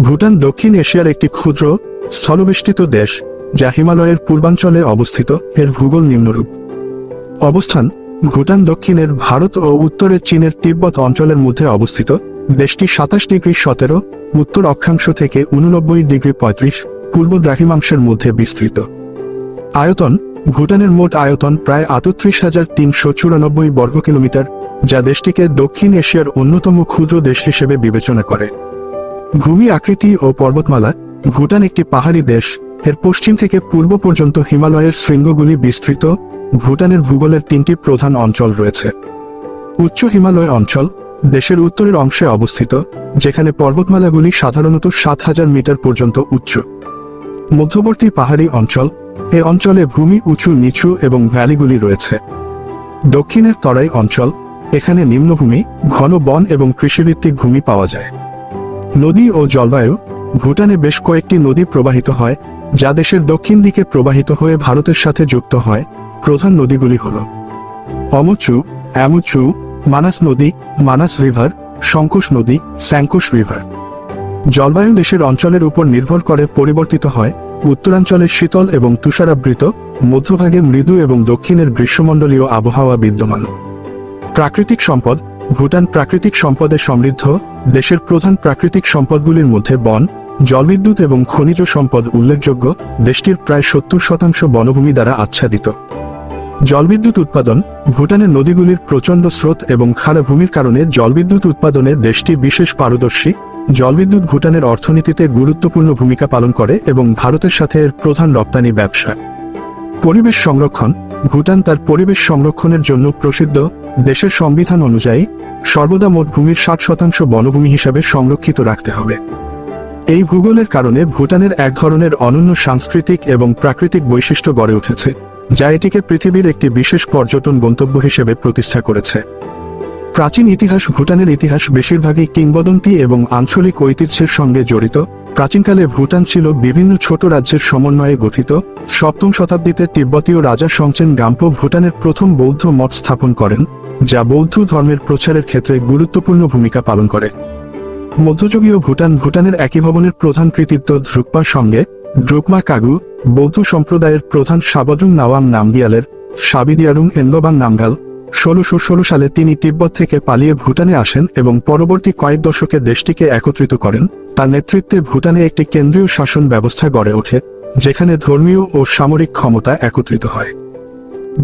ভুটান দক্ষিণ এশিয়ার একটি ক্ষুদ্র, স্থলবেষ্টিত দেশ, যা হিমালয়ের পূর্বাঞ্চলে অবস্থিত, এর ভূগোল নিম্নরূপ। অবস্থান, ভুটান দক্ষিণের ভারত ও উত্তরে চীনের তিব্বত অঞ্চলের মধ্যে অবস্থিত। দেশটি সাতাশ ডিগ্রি সতেরো, উত্তর অক্ষাংশ থেকে উননব্বই ডিগ্রি পঁয়ত্রিশ, পূর্ব দ্রাঘিমাংশের মধ্যে বিস্তৃত। আয়তন, ভুটানের মোট আয়তন প্রায় আটত্রিশ হাজার তিনশো চুরানব্বই বর্গ কিলোমিটার যা দেশটিকে দক্ষিণ এশিয়ার অন্যতম ক্ষুদ্র দেশ হিসেবে বিবেচনা করে। ভূমি আকৃতি ও পর্বতমালা, ভুটান একটি পাহাড়ি দেশ। এর পশ্চিম থেকে পূর্ব পর্যন্ত হিমালয়ের শৃঙ্গগুলি বিস্তৃত। ভুটানের ভূগোলের তিনটি প্রধান অঞ্চল রয়েছে। উচ্চ হিমালয় অঞ্চল, দেশের উত্তরের অংশে অবস্থিত, যেখানে পর্বতমালাগুলি সাধারণত সাত হাজার মিটার পর্যন্ত উচ্চ। মধ্যবর্তী পাহাড়ি অঞ্চল, এ অঞ্চলে ভূমি উঁচু, নিচু এবং ভ্যালিগুলি রয়েছে। দক্ষিণের তরাই অঞ্চল, এখানে নিম্নভূমি, ঘন বন এবং কৃষিভিত্তিক ভূমি পাওয়া যায়। নদী ও জলবায়ু, ভুটানে বেশ কয়েকটি নদী প্রবাহিত হয়, যা দেশের দক্ষিণ দিকে প্রবাহিত হয়ে ভারতের সাথে যুক্ত হয়। প্রধান নদীগুলি হল অমচু, অ্যামুচু, মানাস নদী, মানাস রিভার, শঙ্কুশ নদী স্যাঙ্কুশ রিভার। জলবায়ু দেশের অঞ্চলের উপর নির্ভর করে পরিবর্তিত হয়। উত্তরাঞ্চলে শীতল এবং তুষারাবৃত, মধ্যভাগে মৃদু এবং দক্ষিণের গ্রীষ্মমণ্ডলীয় আবহাওয়া বিদ্যমান। প্রাকৃতিক সম্পদ ভুটান প্রাকৃতিক সম্পদে সমৃদ্ধ, দেশের প্রধান প্রাকৃতিক সম্পদগুলির মধ্যে বন, জলবিদ্যুৎ এবং খনিজ সম্পদ উল্লেখযোগ্য, দেশটির প্রায় সত্তর শতাংশ বনভূমি দ্বারা আচ্ছাদিত। জলবিদ্যুৎ উৎপাদন, ভুটানের নদীগুলির প্রচণ্ড স্রোত এবং খাড়া ভূমির কারণে জলবিদ্যুৎ উৎপাদনে দেশটি বিশেষ পারদর্শী। জলবিদ্যুৎ ভুটানের অর্থনীতিতে গুরুত্বপূর্ণ ভূমিকা পালন করে এবং ভারতের সাথে এর প্রধান রপ্তানি ব্যবসা। পরিবেশ সংরক্ষণ, ভুটান তার পরিবেশ সংরক্ষণের জন্য প্রসিদ্ধ দেশের সংবিধান অনুযায়ী, সর্বদা মোট ভূমির ষাট শতাংশ বনভূমি হিসাবে সংরক্ষিত রাখতে হবে। এই ভূগোলের কারণে ভুটানের এক ধরনের অনন্য সাংস্কৃতিক এবং প্রাকৃতিক বৈশিষ্ট্য গড়ে উঠেছে, যা এটিকে পৃথিবীর একটি বিশেষ পর্যটন গন্তব্য হিসেবে প্রতিষ্ঠা করেছে। প্রাচীন ইতিহাস ভুটানের ইতিহাস বেশিরভাগই কিংবদন্তি এবং আঞ্চলিক ঐতিহ্যের সঙ্গে জড়িত। প্রাচীনকালে ভুটান ছিল বিভিন্ন ছোট রাজ্যের সমন্বয়ে গঠিত। সপ্তম শতাব্দীতে তিব্বতীয় রাজা সংচেন গাম্পো ভুটানের প্রথম বৌদ্ধ মঠ স্থাপন করেন। যা বৌদ্ধ ধর্মের প্রচারের ক্ষেত্রে গুরুত্বপূর্ণ ভূমিকা পালন করে। মধ্যযুগীয় ভুটান, ভুটানের একই ভবনের প্রধান কৃতিত্ব দ্রুকপার সঙ্গে ড্রুকমা কাগু, বৌদ্ধ সম্প্রদায়ের প্রধান সাবদ্রুং নাওয়াং নামগিয়ালের সাবিদিয়ারুং এনলোবাং নামগাল, ষোলোশো ষোলো সালে তিনি তিব্বত থেকে পালিয়ে ভুটানে আসেন এবং পরবর্তী কয়েক দশকে দেশটিকে একত্রিত করেন। তার নেতৃত্বে ভুটানে একটি কেন্দ্রীয় শাসন ব্যবস্থা গড়ে ওঠে, যেখানে ধর্মীয় ও সামরিক ক্ষমতা একত্রিত হয়।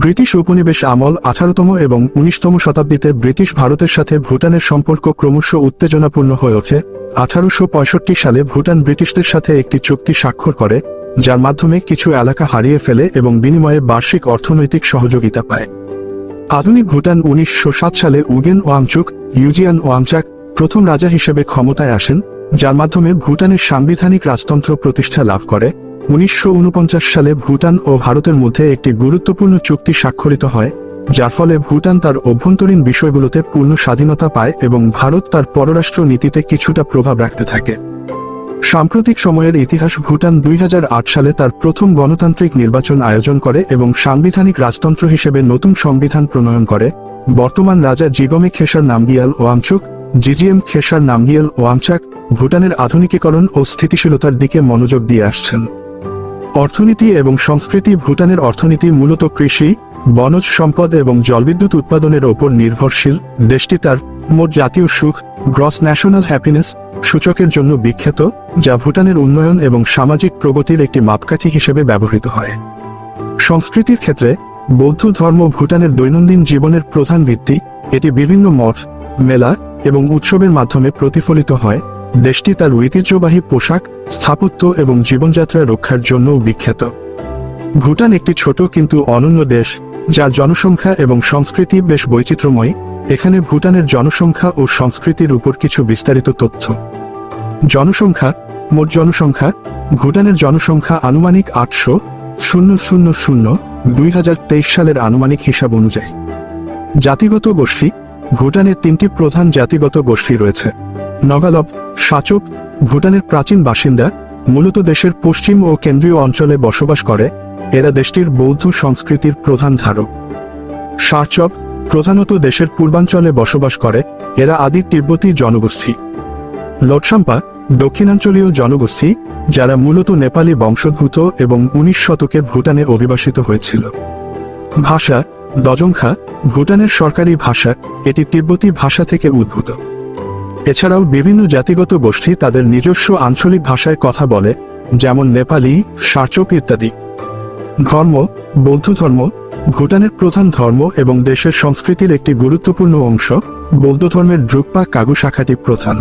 ব্রিটিশ উপনিবেশ আমল আঠারোতম এবং উনিশতম শতাব্দীতে ব্রিটিশ ভারতের সাথে ভুটানের সম্পর্ক ক্রমশ উত্তেজনাপূর্ণ হয়ে ওঠে। আঠারোশ পঁয়ষট্টি সালে ভুটান ব্রিটিশদের সাথে একটি চুক্তি স্বাক্ষর করে, যার মাধ্যমে কিছু এলাকা হারিয়ে ফেলে এবং বিনিময়ে বার্ষিক অর্থনৈতিক সহযোগিতা পায়। আধুনিক ভুটান উনিশশো সাত সালে উগেন ওয়াংচুক, ইউজিয়ান ওয়াংচাক প্রথম রাজা হিসেবে ক্ষমতায় আসেন, যার মাধ্যমে ভুটানের সাংবিধানিক রাজতন্ত্র প্রতিষ্ঠা লাভ করে। উনিশশো ঊনপঞ্চাশ সালে ভুটান ও ভারতের মধ্যে একটি গুরুত্বপূর্ণ চুক্তি স্বাক্ষরিত হয়, যার ফলে ভুটান তার অভ্যন্তরীণ বিষয়গুলোতে পূর্ণ স্বাধীনতা পায় এবং ভারত তার পররাষ্ট্র নীতিতে কিছুটা প্রভাব রাখতে থাকে। সাম্প্রতিক সময়ের ইতিহাস ভুটান দুই হাজার আট সালে তার প্রথম গণতান্ত্রিক নির্বাচন আয়োজন করে এবং সাংবিধানিক রাজতন্ত্র হিসেবে নতুন সংবিধান প্রণয়ন করে। বর্তমান রাজা জিগমে খেসার নামগিয়াল ওয়াংচুক, জিজিএম খেসার নামগিয়াল ওয়াংচাক ভুটানের আধুনিকীকরণ ও স্থিতিশীলতার দিকে মনোযোগ দিয়ে আসছেন। অর্থনীতি এবং সংস্কৃতি ভুটানের অর্থনীতি মূলত কৃষি, বনজ সম্পদ এবং জলবিদ্যুৎ উৎপাদনের ওপর নির্ভরশীল। দেশটি তার মোট জাতীয় সুখ, গ্রস ন্যাশনাল হ্যাপিনেস সূচকের জন্য বিখ্যাত, যা ভুটানের উন্নয়ন এবং সামাজিক প্রগতির একটি মাপকাঠি হিসেবে ব্যবহৃত হয়। সংস্কৃতির ক্ষেত্রে, বৌদ্ধ ধর্ম ভুটানের দৈনন্দিন জীবনের প্রধান ভিত্তি, এটি বিভিন্ন মঠ, মেলা এবং উৎসবের মাধ্যমে প্রতিফলিত হয়। দেশটি তার ঐতিহ্যবাহী পোশাক, স্থাপত্য এবং জীবনযাত্রা রক্ষার জন্যও বিখ্যাত। ভুটান একটি ছোট কিন্তু অনন্য দেশ, যার জনসংখ্যা এবং সংস্কৃতি বেশ বৈচিত্র্যময়। এখানে ভুটানের জনসংখ্যা ও সংস্কৃতির উপর কিছু বিস্তারিত তথ্য। জনসংখ্যা, মোট জনসংখ্যা, ভুটানের জনসংখ্যা আনুমানিক আটশো, শূন্য শূন্য শূন্য, দুই সালের আনুমানিক হিসাব অনুযায়ী। জাতিগত গোষ্ঠী ভুটানের তিনটি প্রধান জাতিগত গোষ্ঠী রয়েছে। নগালব, সাচক, ভুটানের প্রাচীন বাসিন্দা, মূলত দেশের পশ্চিম ও কেন্দ্রীয় অঞ্চলে বসবাস করে, এরা দেশটির বৌদ্ধ সংস্কৃতির প্রধান ধারক। সারচব প্রধানত দেশের পূর্বাঞ্চলে বসবাস করে, এরা আদি তিব্বতী জনগোষ্ঠী। লোটসাম্পা, দক্ষিণাঞ্চলীয় জনগোষ্ঠী, যারা মূলত নেপালি বংশোদ্ভূত এবং উনিশ শতকে ভুটানে অভিবাসিত হয়েছিল। ভাষা দজংখা, ভুটানের সরকারি ভাষা, এটি তিব্বতী ভাষা থেকে উদ্ভূত। এছাড়াও বিভিন্ন জাতিগত গোষ্ঠী তাদের নিজস্ব আঞ্চলিক ভাষায় কথা বলে, যেমন নেপালি, সার্চক ইত্যাদি। ধর্ম, বৌদ্ধ ধর্ম, ভুটানের প্রধান ধর্ম এবং দেশের সংস্কৃতির একটি গুরুত্বপূর্ণ অংশ, বৌদ্ধ ধর্মের দ্রুকপা কাগু শাখাটি প্রধান।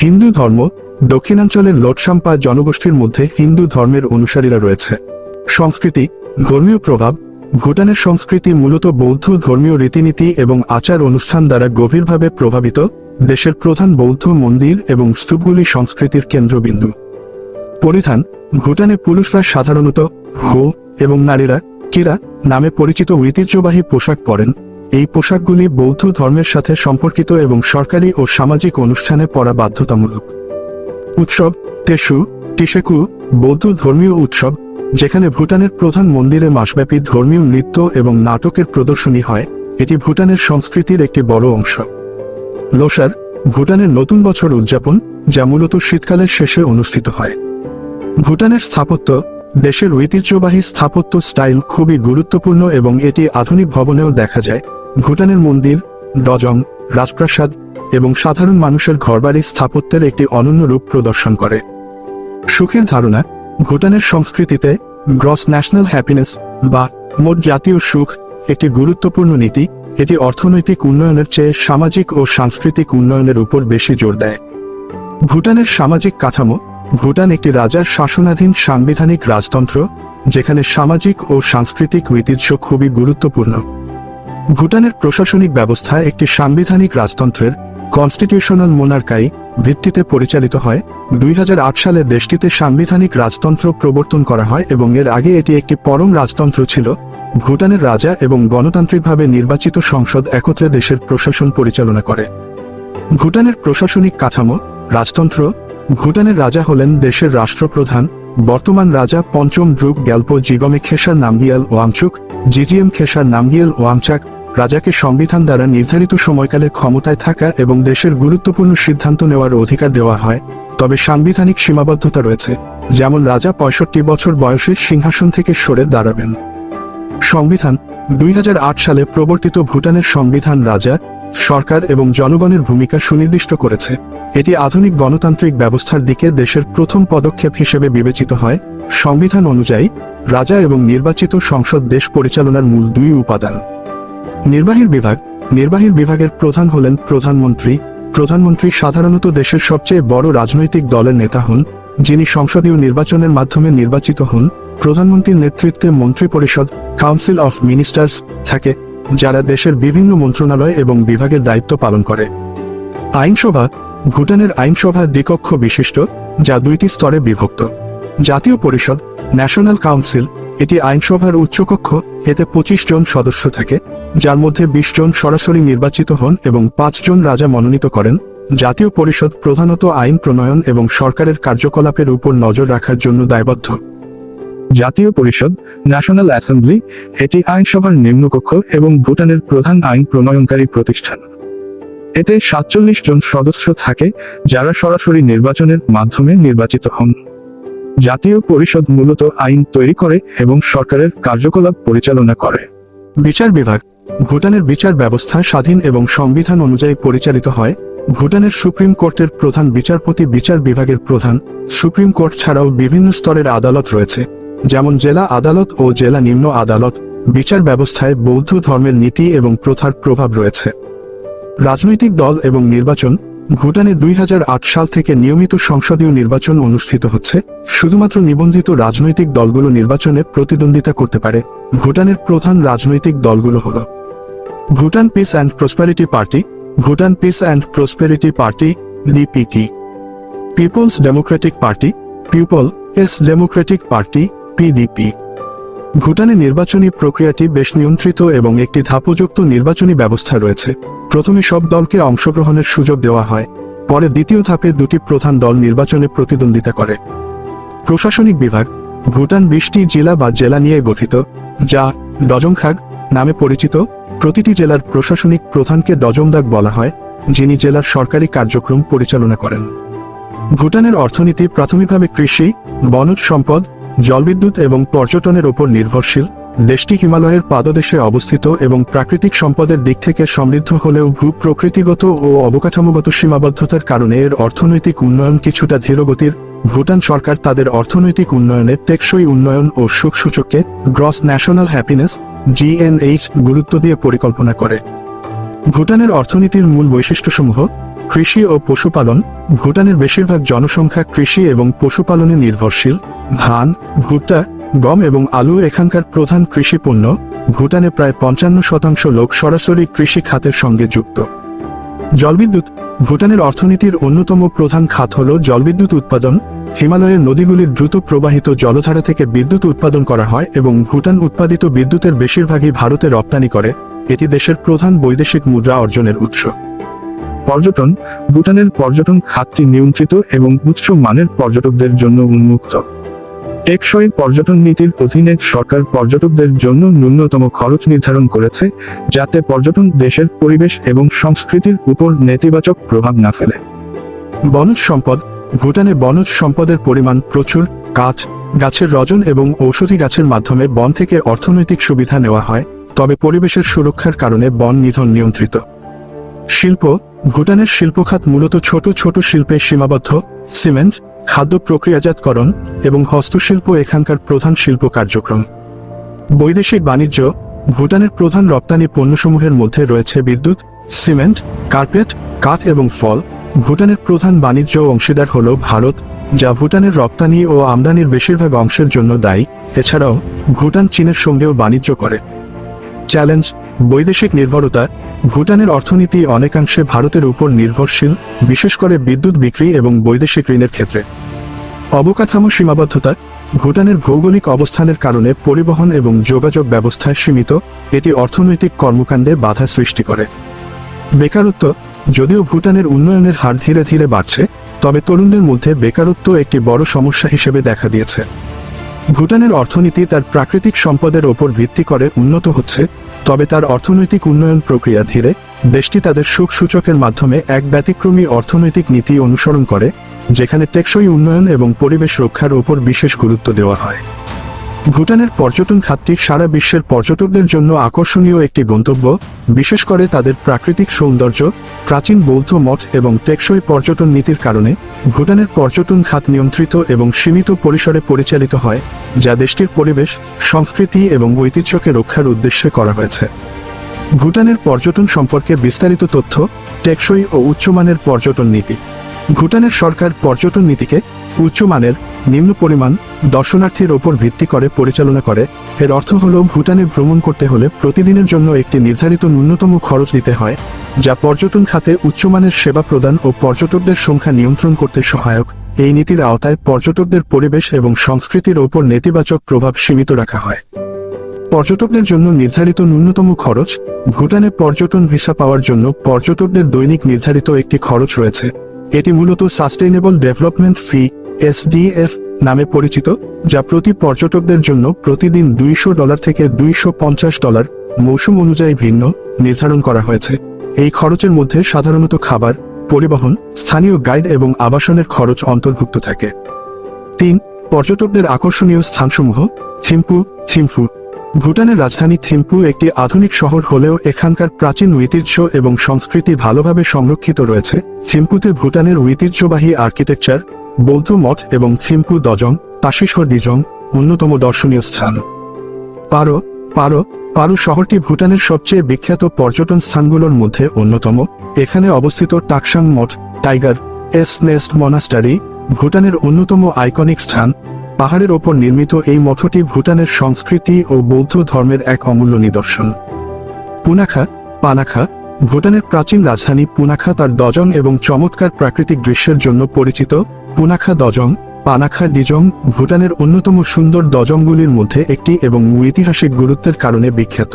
হিন্দু ধর্ম, দক্ষিণাঞ্চলের লোটসাম্পা জনগোষ্ঠীর মধ্যে হিন্দু ধর্মের অনুসারীরা রয়েছে। সংস্কৃতি, ধর্মীয় প্রভাব ভুটানের সংস্কৃতি মূলত বৌদ্ধ ধর্মীয় রীতিনীতি এবং আচার অনুষ্ঠান দ্বারা গভীরভাবে প্রভাবিত, দেশের প্রধান বৌদ্ধ মন্দির এবং স্তূপগুলি সংস্কৃতির কেন্দ্রবিন্দু। পরিধান, ভুটানে পুরুষরা সাধারণত হো এবং নারীরা কিরা নামে পরিচিত ঐতিহ্যবাহী পোশাক পরেন। এই পোশাকগুলি বৌদ্ধ ধর্মের সাথে সম্পর্কিত এবং সরকারি ও সামাজিক অনুষ্ঠানে পরা বাধ্যতামূলক। উৎসব, তেসু টিসেকু বৌদ্ধ ধর্মীয় উৎসব, যেখানে ভুটানের প্রধান মন্দিরে মাসব্যাপী ধর্মীয় নৃত্য এবং নাটকের প্রদর্শনী হয়, এটি ভুটানের সংস্কৃতির একটি বড় অংশ। লোসার, ভুটানের নতুন বছর উদযাপন, যা মূলত শীতকালের শেষে অনুষ্ঠিত হয়। ভুটানের স্থাপত্য, দেশের ঐতিহ্যবাহী স্থাপত্য স্টাইল খুবই গুরুত্বপূর্ণ এবং এটি আধুনিক ভবনেও দেখা যায়। ভুটানের মন্দির, ডজং, রাজপ্রাসাদ এবং সাধারণ মানুষের ঘরবাড়ি স্থাপত্যের একটি অনন্য রূপ প্রদর্শন করে। সুখের ধারণা, ভুটানের সংস্কৃতিতে গ্রস ন্যাশনাল হ্যাপিনেস বা মোট জাতীয় সুখ একটি গুরুত্বপূর্ণ নীতি। এটি অর্থনৈতিক উন্নয়নের চেয়ে সামাজিক ও সাংস্কৃতিক উন্নয়নের উপর বেশি জোর দেয়। ভুটানের সামাজিক কাঠামো, ভুটান একটি রাজার শাসনাধীন সাংবিধানিক রাজতন্ত্র, যেখানে সামাজিক ও সাংস্কৃতিক ঐতিহ্য খুবই গুরুত্বপূর্ণ। ভুটানের প্রশাসনিক ব্যবস্থা একটি সাংবিধানিক রাজতন্ত্রের কনস্টিটিউশনাল মোনার্কাই ভিত্তিতে পরিচালিত হয়, দুই হাজার আট সালে দেশটিতে সাংবিধানিক রাজতন্ত্র প্রবর্তন করা হয় এবং এর আগে এটি একটি পরম রাজতন্ত্র ছিল, ভুটানের রাজা এবং গণতান্ত্রিকভাবে নির্বাচিত সংসদ একত্রে দেশের প্রশাসন পরিচালনা করে। ভুটানের প্রশাসনিক কাঠামো, রাজতন্ত্র, ভুটানের রাজা হলেন দেশের রাষ্ট্রপ্রধান, বর্তমান রাজা পঞ্চম দ্রুপ গ্যাল্প জিগমে খেসার নামগিয়াল ওয়াংচুক, জিজিএম খেসার নামগিয়াল ওয়াংচাক রাজাকে সংবিধান দ্বারা নির্ধারিত সময়কালে ক্ষমতায় থাকা এবং দেশের গুরুত্বপূর্ণ সিদ্ধান্ত নেওয়ার অধিকার দেওয়া হয়, তবে সাংবিধানিক সীমাবদ্ধতা রয়েছে, যেমন রাজা পঁয়ষট্টি বছর বয়সে সিংহাসন থেকে সরে দাঁড়াবেন। সংবিধান, দুই হাজার আট সালে প্রবর্তিত ভুটানের সংবিধান রাজা, সরকার এবং জনগণের ভূমিকা সুনির্দিষ্ট করেছে। এটি আধুনিক গণতান্ত্রিক ব্যবস্থার দিকে দেশের প্রথম পদক্ষেপ হিসেবে বিবেচিত হয়। সংবিধান অনুযায়ী, রাজা এবং নির্বাচিত সংসদ দেশ পরিচালনার মূল দুই উপাদান। নির্বাহীর বিভাগ, নির্বাহীর বিভাগের প্রধান হলেন প্রধানমন্ত্রী। প্রধানমন্ত্রী সাধারণত দেশের সবচেয়ে বড় রাজনৈতিক দলের নেতা হন, যিনি সংসদীয় নির্বাচনের মাধ্যমে নির্বাচিত হন। প্রধানমন্ত্রীর নেতৃত্বে মন্ত্রিপরিষদ, কাউন্সিল অফ মিনিস্টার্স থাকে, যারা দেশের বিভিন্ন মন্ত্রণালয় এবং বিভাগের দায়িত্ব পালন করে। আইনসভা, ভুটানের আইনসভা দ্বিকক্ষ বিশিষ্ট, যা দুইটি স্তরে বিভক্ত। জাতীয় পরিষদ, ন্যাশনাল কাউন্সিল এটি আইনসভার উচ্চকক্ষ, এতে পঁচিশ জন সদস্য থাকে, যার মধ্যে বিশ জন সরাসরি নির্বাচিত হন এবং পাঁচজন রাজা মনোনীত করেন। জাতীয় পরিষদ প্রধানত আইন প্রণয়ন এবং সরকারের কার্যকলাপের উপর নজর রাখার জন্য দায়বদ্ধ। জাতীয় পরিষদ ন্যাশনাল অ্যাসেম্বলি এটি আইনসভার নিম্নকক্ষ এবং ভুটানের প্রধান আইন প্রণয়নকারী প্রতিষ্ঠান। এতে সাতচল্লিশ জন সদস্য থাকে, যারা সরাসরি নির্বাচনের মাধ্যমে নির্বাচিত হন। জাতীয় পরিষদ মূলত আইন তৈরি করে এবং সরকারের কার্যকলাপ পরিচালনা করে। বিচার বিভাগ, ভুটানের বিচার ব্যবস্থা স্বাধীন এবং সংবিধান অনুযায়ী পরিচালিত হয়। ভুটানের সুপ্রিম কোর্টের প্রধান বিচারপতি বিচার বিভাগের প্রধান, সুপ্রিম কোর্ট ছাড়াও বিভিন্ন স্তরের আদালত রয়েছে, যেমন জেলা আদালত ও জেলা নিম্ন আদালত, বিচার ব্যবস্থায় বৌদ্ধ ধর্মের নীতি এবং প্রথার প্রভাব রয়েছে। রাজনৈতিক দল এবং নির্বাচন ভুটানে দুই হাজার আট সাল থেকে নিয়মিত সংসদীয় নির্বাচন অনুষ্ঠিত হচ্ছে, শুধুমাত্র নিবন্ধিত রাজনৈতিক দলগুলো নির্বাচনে প্রতিদ্বন্দ্বিতা করতে পারে। ভুটানের প্রধান রাজনৈতিক দলগুলো হল Bhutan peace and prosperity party Bhutan peace and prosperity party DPT people's democratic party people's democratic party PDP ভুটানে নির্বাচনী প্রক্রিয়াটি বেশ নিয়ন্ত্রিত এবং একটি ধাপযুক্ত নির্বাচনী ব্যবস্থা রয়েছে। প্রথমে সব দলকে অংশগ্রহণের সুযোগ দেওয়া হয়, পরে দ্বিতীয় ধাপে দুটি প্রধান দল নির্বাচনে প্রতিদ্বন্দ্বিতা করে। প্রশাসনিক বিভাগ, ভুটান বিশটি জেলা বা জেলা নিয়ে গঠিত, যা ডজংখাগ নামে পরিচিত, প্রতিটি জেলার প্রশাসনিক প্রধানকে ডজংদাগ বলা হয়, যিনি জেলার সরকারি কার্যক্রম পরিচালনা করেন। ভুটানের অর্থনীতি প্রাথমিকভাবে কৃষি, বনজ সম্পদ জলবিদ্যুৎ এবং পর্যটনের উপর নির্ভরশীল, দেশটি হিমালয়ের পাদদেশে অবস্থিত এবং প্রাকৃতিক সম্পদের দিক থেকে সমৃদ্ধ হলেও ভূ প্রকৃতিগত ও অবকাঠামোগত সীমাবদ্ধতার কারণে এর অর্থনৈতিক উন্নয়ন কিছুটা ধীরগতির। ভুটান সরকার তাদের অর্থনৈতিক উন্নয়নের টেকসই উন্নয়ন ও সুখ সূচককে গ্রস ন্যাশনাল হ্যাপিনেস জিএনএইচ গুরুত্ব দিয়ে পরিকল্পনা করে। ভুটানের অর্থনীতির মূল বৈশিষ্ট্যসমূহ কৃষি ও পশুপালন, ভুটানের বেশিরভাগ জনসংখ্যা কৃষি এবং পশুপালনে নির্ভরশীল। ধান, ভুট্টা, গম এবং আলু এখানকার প্রধান কৃষি পণ্য। ভুটানে প্রায় পঞ্চান্ন শতাংশ লোক সরাসরি কৃষি খাতের সঙ্গে যুক্ত। জলবিদ্যুৎ, ভুটানের অর্থনীতির অন্যতম প্রধান খাত হল জলবিদ্যুৎ উৎপাদন। হিমালয়ের নদীগুলির দ্রুত প্রবাহিত জলধারা থেকে বিদ্যুৎ উৎপাদন করা হয় এবং ভুটান উৎপাদিত বিদ্যুতের বেশিরভাগই ভারতে রপ্তানি করে। এটি দেশের প্রধান বৈদেশিক মুদ্রা অর্জনের উৎস। পর্যটন, ভুটানের পর্যটন খাতটি নিয়ন্ত্রিত এবং উচ্চ মানের পর্যটকদের জন্য উন্মুক্ত। টেকসই পর্যটন নীতির অধীনে সরকার পর্যটকদের জন্য ন্যূনতম খরচ নির্ধারণ করেছে, যাতে পর্যটন দেশের পরিবেশ এবং সংস্কৃতির উপর নেতিবাচক প্রভাব না ফেলে। বনজ সম্পদ, ভুটানে বনজ সম্পদের পরিমাণ প্রচুর, কাঠ, গাছের রজন এবং ঔষধি গাছের মাধ্যমে বন থেকে অর্থনৈতিক সুবিধা নেওয়া হয়, তবে পরিবেশের সুরক্ষার কারণে বন নিধন নিয়ন্ত্রিত। শিল্প ভুটানের শিল্পখাত মূলত ছোট ছোট শিল্পে সীমাবদ্ধ, সিমেন্ট, খাদ্য প্রক্রিয়াজাতকরণ এবং হস্তশিল্প এখানকার প্রধান শিল্প কার্যক্রম। বৈদেশিক বাণিজ্য, ভুটানের প্রধান রপ্তানি পণ্যসমূহের মধ্যে রয়েছে বিদ্যুৎ, সিমেন্ট, কার্পেট, কাঠ এবং ফল। ভুটানের প্রধান বাণিজ্য অংশীদার হল ভারত, যা ভুটানের রপ্তানি ও আমদানির বেশিরভাগ অংশের জন্য দায়ী। এছাড়াও, ভুটান চীনের সঙ্গেও বাণিজ্য করে। চ্যালেঞ্জ বৈদেশিক নির্ভরতা, ভুটানের অর্থনীতি অনেকাংশে ভারতের উপর নির্ভরশীল, বিশেষ করে বিদ্যুৎ বিক্রি এবং বৈদেশিক ঋণের ক্ষেত্রে। অবকাঠামো সীমাবদ্ধতা, ভুটানের ভৌগোলিক অবস্থানের কারণে পরিবহন এবং যোগাযোগ ব্যবস্থায় সীমিত, এটি অর্থনৈতিক কর্মকাণ্ডে বাধা সৃষ্টি করে। বেকারত্ব, যদিও ভুটানের উন্নয়নের হার ধীরে ধীরে বাড়ছে, তবে তরুণদের মধ্যে বেকারত্ব একটি বড় সমস্যা হিসেবে দেখা দিয়েছে। ভুটানের অর্থনীতি তার প্রাকৃতিক সম্পদের ওপর ভিত্তি করে উন্নত হচ্ছে তবে তার অর্থনৈতিক উন্নয়ন প্রক্রিয়া ধীরে, দেশটি তাদের সুখ সূচকের মাধ্যমে এক ব্যতিক্রমী অর্থনৈতিক নীতি অনুসরণ করে, যেখানে টেকসই উন্নয়ন এবং পরিবেশ রক্ষার উপর বিশেষ গুরুত্ব দেওয়া হয়। ভুটানের পর্যটন খাতটি সারা বিশ্বের পর্যটকদের জন্য আকর্ষণীয় একটি গন্তব্য, বিশেষ করে তাদের প্রাকৃতিক সৌন্দর্য, প্রাচীন বৌদ্ধ মঠ এবং টেকসই পর্যটন নীতির কারণে ভুটানের পর্যটন খাত নিয়ন্ত্রিত এবং সীমিত পরিসরে পরিচালিত হয়, যা দেশটির পরিবেশ, সংস্কৃতি এবং ঐতিহ্যকে রক্ষার উদ্দেশ্যে করা হয়েছে। ভুটানের পর্যটন সম্পর্কে বিস্তারিত তথ্য, টেকসই ও উচ্চমানের পর্যটন নীতি। ভুটানের সরকার পর্যটন নীতিকে উচ্চমানের নিম্ন পরিমাণ দর্শনার্থীর ওপর ভিত্তি করে পরিচালনা করে। এর অর্থ হল ভুটানে ভ্রমণ করতে হলে প্রতিদিনের জন্য একটি নির্ধারিত ন্যূনতম খরচ দিতে হয়, যা পর্যটন খাতে উচ্চমানের সেবা প্রদান ও পর্যটকদের সংখ্যা নিয়ন্ত্রণ করতে সহায়ক। এই নীতির আওতায় পর্যটকদের পরিবেশ এবং সংস্কৃতির ওপর নেতিবাচক প্রভাব সীমিত রাখা হয়। পর্যটকদের জন্য নির্ধারিত ন্যূনতম খরচ, ভুটানে পর্যটন ভিসা পাওয়ার জন্য পর্যটকদের দৈনিক নির্ধারিত একটি খরচ রয়েছে। এটি মূলত সাস্টেইনেবল ডেভেলপমেন্ট ফি এসডিএফ নামে পরিচিত, যা প্রতি পর্যটকদের জন্য প্রতিদিন দুইশো ডলার থেকে দুইশো পঞ্চাশ ডলার মৌসুম অনুযায়ী ভিন্ন নির্ধারণ করা হয়েছে। এই খরচের মধ্যে সাধারণত খাবার, পরিবহন, স্থানীয় গাইড এবং আবাসনের খরচ অন্তর্ভুক্ত থাকে। তিন, পর্যটকদের আকর্ষণীয় স্থানসমূহ, থিম্পু থিম্পু ভুটানের রাজধানী থিম্পু একটি আধুনিক শহর হলেও এখানকার প্রাচীন ঐতিহ্য এবং সংস্কৃতি ভালোভাবে সংরক্ষিত রয়েছে। থিম্পুতে ভুটানের ঐতিহ্যবাহী আর্কিটেকচার বৌদ্ধ মঠ এবং থিম্পু দজং তাশিসর ডিজং অন্যতম দর্শনীয় স্থান। পারো পারো পারো শহরটি ভুটানের সবচেয়ে বিখ্যাত পর্যটন স্থানগুলোর মধ্যে অন্যতম। এখানে অবস্থিত টাকসাং মঠ, টাইগার, এস নেস্ট মনাস্টারি, ভুটানের অন্যতম আইকনিক স্থান। পাহাড়ের ওপর নির্মিত এই মঠটি ভুটানের সংস্কৃতি ও বৌদ্ধ ধর্মের এক অমূল্য নিদর্শন। পুনাখা, পানাখা, ভুটানের প্রাচীন রাজধানী পুনাখা তার দজং এবং চমৎকার প্রাকৃতিক দৃশ্যের জন্য পরিচিত। পুনাখা দজং, পানাখা ডিজং, ভুটানের অন্যতম সুন্দর দজংগুলির মধ্যে একটি এবং ঐতিহাসিক গুরুত্বের কারণে বিখ্যাত।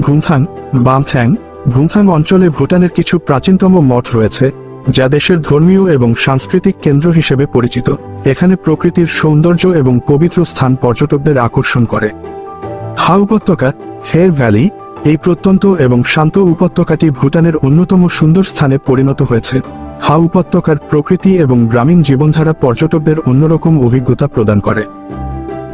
ভুমথাং বামথ্যাং ভুমথাং অঞ্চলে ভুটানের কিছু প্রাচীনতম মঠ রয়েছে, যা দেশের ধর্মীয় এবং সাংস্কৃতিক কেন্দ্র হিসেবে পরিচিত। এখানে প্রকৃতির সৌন্দর্য এবং পবিত্র স্থান পর্যটকদের আকর্ষণ করে। হা উপত্যকা, হের ভ্যালি, এই প্রত্যন্ত এবং শান্ত উপত্যকাটি ভুটানের অন্যতম সুন্দর স্থানে পরিণত হয়েছে। হা উপত্যকার প্রকৃতি এবং গ্রামীণ জীবনধারা পর্যটকদের অন্যরকম অভিজ্ঞতা প্রদান করে।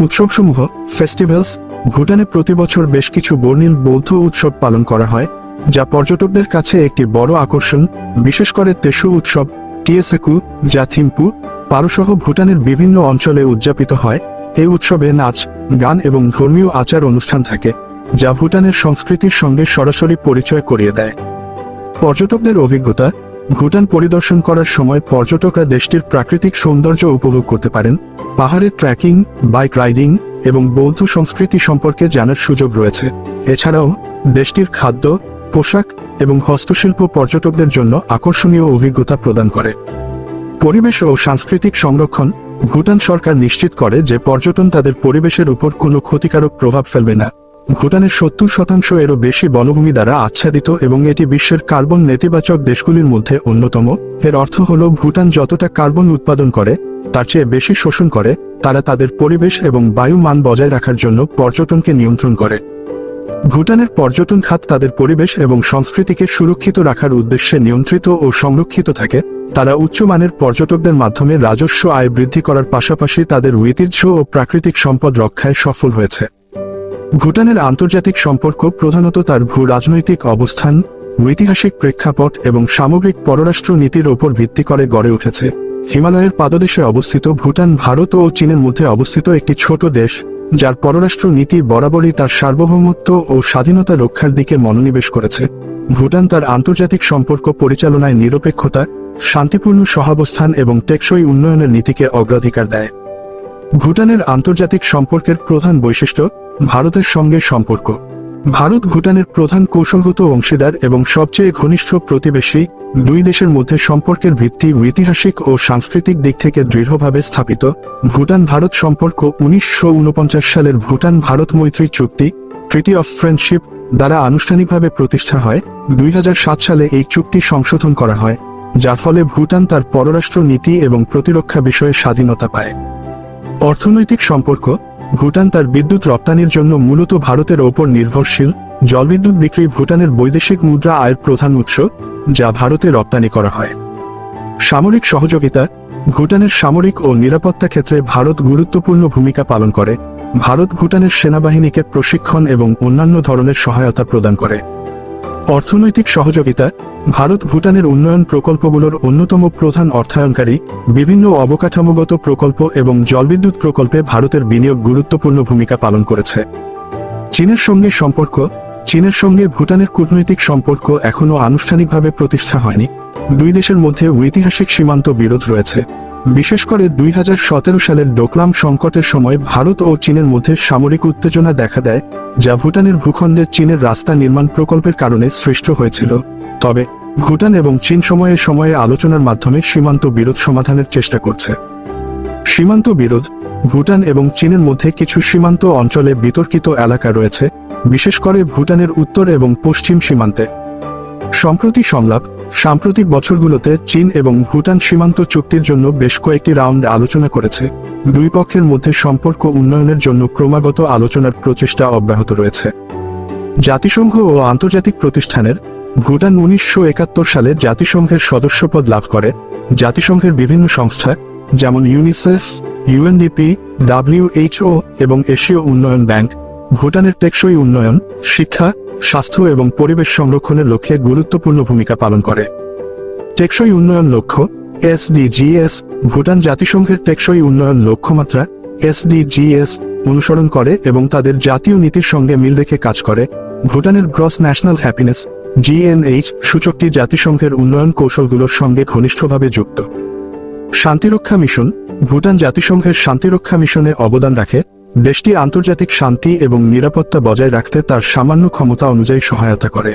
উৎসবসমূহ ফেস্টিভ্যালস ভুটানে প্রতি বছর বেশ কিছু বর্ণিল বৌদ্ধ উৎসব পালন করা হয়, যা পর্যটকদের কাছে একটি বড় আকর্ষণ, বিশেষ করে তেসু উৎসব টিএসেকু যা থিম্পু, পারসহ ভুটানের বিভিন্ন অঞ্চলে উদযাপিত হয়। এই উৎসবে নাচ, গান এবং ধর্মীয় আচার অনুষ্ঠান থাকে, যা ভুটানের সংস্কৃতির সঙ্গে সরাসরি পরিচয় করিয়ে দেয়। পর্যটকদের অভিজ্ঞতা ভুটান পরিদর্শন করার সময় পর্যটকরা দেশটির প্রাকৃতিক সৌন্দর্য উপভোগ করতে পারেন, পাহাড়ের ট্রেকিং বাইক রাইডিং এবং বৌদ্ধ সংস্কৃতি সম্পর্কে জানার সুযোগ রয়েছে। এছাড়াও, দেশটির খাদ্য, পোশাক এবং হস্তশিল্প পর্যটকদের জন্য আকর্ষণীয় অভিজ্ঞতা প্রদান করে। পরিবেশ ও সাংস্কৃতিক সংরক্ষণ ভুটান সরকার নিশ্চিত করে যে পর্যটন তাদের পরিবেশের উপর কোনো ক্ষতিকারক প্রভাব ফেলবে না। ভুটানের সত্তর শতাংশ এরও বেশি বনভূমি দ্বারা আচ্ছাদিত এবং এটি বিশ্বের কার্বন নেতিবাচক দেশগুলির মধ্যে অন্যতম। এর অর্থ হল, ভুটান যতটা কার্বন উৎপাদন করে, তার চেয়ে বেশি শোষণ করে, তারা তাদের পরিবেশ এবং বায়ু মান বজায় রাখার জন্য পর্যটনকে নিয়ন্ত্রণ করে। ভুটানের পর্যটন খাত তাদের পরিবেশ এবং সংস্কৃতিকে সুরক্ষিত রাখার উদ্দেশ্যে নিয়ন্ত্রিত ও সংরক্ষিত থাকে। তারা উচ্চমানের পর্যটকদের মাধ্যমে রাজস্ব আয় বৃদ্ধি করার পাশাপাশি তাদের ঐতিহ্য ও প্রাকৃতিক সম্পদ রক্ষায় সফল হয়েছে। ভুটানের আন্তর্জাতিক সম্পর্ক প্রধানত তার ভূ রাজনৈতিক অবস্থান, ঐতিহাসিক প্রেক্ষাপট এবং সামগ্রিক পররাষ্ট্র নীতির ওপর ভিত্তি করে গড়ে উঠেছে। হিমালয়ের পাদদেশে অবস্থিত ভুটান, ভারত ও চীনের মধ্যে অবস্থিত একটি ছোট দেশ, যার পররাষ্ট্র নীতি বরাবরই তার সার্বভৌমত্ব ও স্বাধীনতা রক্ষার দিকে মনোনিবেশ করেছে। ভুটান তার আন্তর্জাতিক সম্পর্ক পরিচালনায় নিরপেক্ষতা, শান্তিপূর্ণ সহাবস্থান এবং টেকসই উন্নয়নের নীতিকে অগ্রাধিকার দেয়। ভুটানের আন্তর্জাতিক সম্পর্কের প্রধান বৈশিষ্ট্য ভারতের সঙ্গে সম্পর্ক। ভারত ভুটানের প্রধান কৌশলগত অংশীদার এবং সবচেয়ে ঘনিষ্ঠ প্রতিবেশী দুই দেশের মধ্যে সম্পর্কের ভিত্তি ঐতিহাসিক ও সাংস্কৃতিক দিক থেকে দৃঢ়ভাবে স্থাপিত ভুটান ভারত সম্পর্ক উনিশশো উনপঞ্চাশ সালের ভুটান ভারত মৈত্রী চুক্তি ট্রিটি অফ ফ্রেন্ডশিপ দ্বারা আনুষ্ঠানিকভাবে প্রতিষ্ঠা হয়। দুই হাজার সাত সালে এই চুক্তি সংশোধন করা হয়, যার ফলে ভুটান তার পররাষ্ট্র নীতি এবং প্রতিরক্ষা বিষয়ে স্বাধীনতা পায়। অর্থনৈতিক সম্পর্ক, ভুটান তার বিদ্যুৎ রপ্তানির জন্য মূলত ভারতের ওপর নির্ভরশীল জলবিদ্যুৎ বিক্রি ভুটানের বৈদেশিক মুদ্রা আয়ের প্রধান উৎস, যা ভারতে রপ্তানি করা হয়। সামরিক সহযোগিতা, ভুটানের সামরিক ও নিরাপত্তা ক্ষেত্রে ভারত গুরুত্বপূর্ণ ভূমিকা পালন করে। ভারত ভুটানের সেনাবাহিনীকে প্রশিক্ষণ এবং অন্যান্য ধরনের সহায়তা প্রদান করে। অর্থনৈতিক সহযোগিতা, ভারত ভুটানের উন্নয়ন প্রকল্পগুলোর অন্যতম প্রধান অর্থায়নকারী, বিভিন্ন অবকাঠামোগত প্রকল্প এবং জলবিদ্যুৎ প্রকল্পে ভারতের বিনিয়োগ গুরুত্বপূর্ণ ভূমিকা পালন করেছে। চীনের সঙ্গে সম্পর্ক, চীনের সঙ্গে ভুটানের কূটনৈতিক সম্পর্ক এখনও আনুষ্ঠানিকভাবে প্রতিষ্ঠা হয়নি। দুই দেশের মধ্যে ঐতিহাসিক সীমান্ত বিরোধ রয়েছে। বিশেষ করে দুই হাজার সতেরো সালের ডোকলাম সংকটের সময় ভারত ও চীনের মধ্যে সামরিক উত্তেজনা দেখা দেয়, যা ভুটানের ভূখণ্ডে চীনের রাস্তা নির্মাণ প্রকল্পের কারণে সৃষ্ট হয়েছিল। তবে, ভুটান এবং চীন সময়ে সময়ে আলোচনার মাধ্যমে সীমান্ত বিরোধ সমাধানের চেষ্টা করছে। সীমান্ত বিরোধ, ভুটান এবং চীনের মধ্যে কিছু সীমান্ত অঞ্চলে বিতর্কিত এলাকা রয়েছে, বিশেষ করে ভুটানের উত্তর এবং পশ্চিম সীমান্তে। সম্প্রতি সংলাপ সাম্প্রতিক বছরগুলোতে চীন এবং ভুটান সীমান্ত চুক্তির জন্য বেশ কয়েকটি রাউন্ড আলোচনা করেছে। দুই পক্ষের মধ্যে সম্পর্ক উন্নয়নের জন্য ক্রমাগত আলোচনার প্রচেষ্টা অব্যাহত রয়েছে। জাতিসংঘ ও আন্তর্জাতিক প্রতিষ্ঠানের ভুটান উনিশশো একাত্তর সালে জাতিসংঘের সদস্যপদ লাভ করে। জাতিসংঘের বিভিন্ন সংস্থা, যেমন ইউনিসেফ, ইউএনডিপি, ডাব্লিউএইচও এবং এশীয় উন্নয়ন ব্যাংক ভুটানের টেকসই উন্নয়ন, শিক্ষা, স্বাস্থ্য এবং পরিবেশ সংরক্ষণের লক্ষ্যে গুরুত্বপূর্ণ ভূমিকা পালন করে। টেকসই উন্নয়ন লক্ষ্য এসডিজিএস ভুটান জাতিসংঘের টেকসই উন্নয়ন লক্ষ্যমাত্রা এসডিজিএস অনুসরণ করে এবং তাদের জাতীয় নীতির সঙ্গে মিল রেখে কাজ করে। ভুটানের গ্রস ন্যাশনাল হ্যাপিনেস জিএনএইচ সূচকটি জাতিসংঘের উন্নয়ন কৌশলগুলোর সঙ্গে ঘনিষ্ঠভাবে যুক্ত। শান্তিরক্ষা মিশন, ভুটান জাতিসংঘের শান্তিরক্ষা মিশনে অবদান রাখে। দেশটি আন্তর্জাতিক শান্তি এবং নিরাপত্তা বজায় রাখতে তার সামান্য ক্ষমতা অনুযায়ী সহায়তা করে।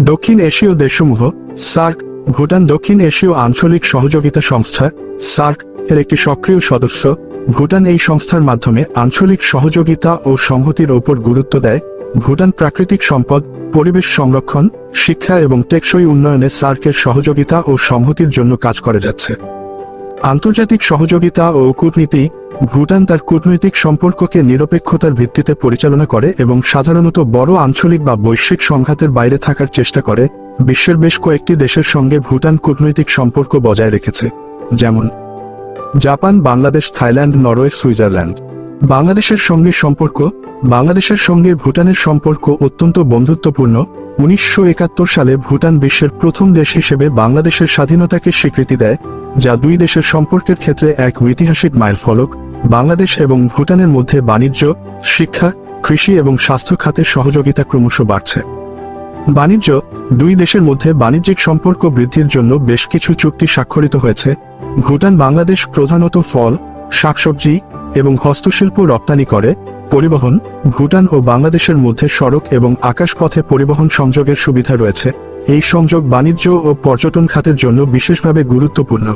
দক্ষিণ এশীয় দেশসমূহ, সার্ক, ভুটান দক্ষিণ এশীয় আঞ্চলিক সহযোগিতা সংস্থা, সার্ক, এর একটি সক্রিয় সদস্য। ভুটান এই সংস্থার মাধ্যমে আঞ্চলিক সহযোগিতা ও সংহতির ওপর গুরুত্ব দেয়। ভুটান প্রাকৃতিক সম্পদ, পরিবেশ সংরক্ষণ, শিক্ষা এবং টেকসই উন্নয়নে সার্কের সহযোগিতা ও সংহতির জন্য কাজ করে যাচ্ছে। আন্তর্জাতিক সহযোগিতা ও কূটনীতি, ভুটান তার কূটনৈতিক সম্পর্ককে নিরপেক্ষতার ভিত্তিতে পরিচালনা করে এবং সাধারণত বড় আঞ্চলিক বা বৈশ্বিক সংঘাতের বাইরে থাকার চেষ্টা করে, বিশ্বের বেশ কয়েকটি দেশের সঙ্গে ভুটান কূটনৈতিক সম্পর্ক বজায় রেখেছে, যেমন Japan, Bangladesh, Thailand, Norway, Switzerland. বাংলাদেশের সঙ্গে সম্পর্ক, বাংলাদেশের সঙ্গে ভুটানের সম্পর্ক অত্যন্ত বন্ধুত্বপূর্ণ উনিশশো একাত্তর সালে ভুটান বিশ্বের প্রথম দেশ হিসেবে বাংলাদেশের স্বাধীনতাকে স্বীকৃতি দেয়, যা দুই দেশের সম্পর্কের ক্ষেত্রে এক ঐতিহাসিক মাইলফলক। বাংলাদেশ এবং ভুটানের মধ্যে বাণিজ্য, শিক্ষা, কৃষি এবং স্বাস্থ্য খাতে সহযোগিতা ক্রমশ বাড়ছে। বাণিজ্য, দুই দেশের মধ্যে বাণিজ্যিক সম্পর্ক বৃদ্ধির জন্য বেশ কিছু চুক্তি স্বাক্ষরিত হয়েছে। ভুটান বাংলাদেশ প্রধানত ফল, শাকসবজি এবং হস্তশিল্প রপ্তানি করে, পরিবহন, ভুটান ও বাংলাদেশের মধ্যে সড়ক এবং আকাশপথে পরিবহন সংযোগের সুবিধা রয়েছে। এই সংযোগ বাণিজ্য ও পর্যটন খাতের জন্য বিশেষভাবে গুরুত্বপূর্ণ।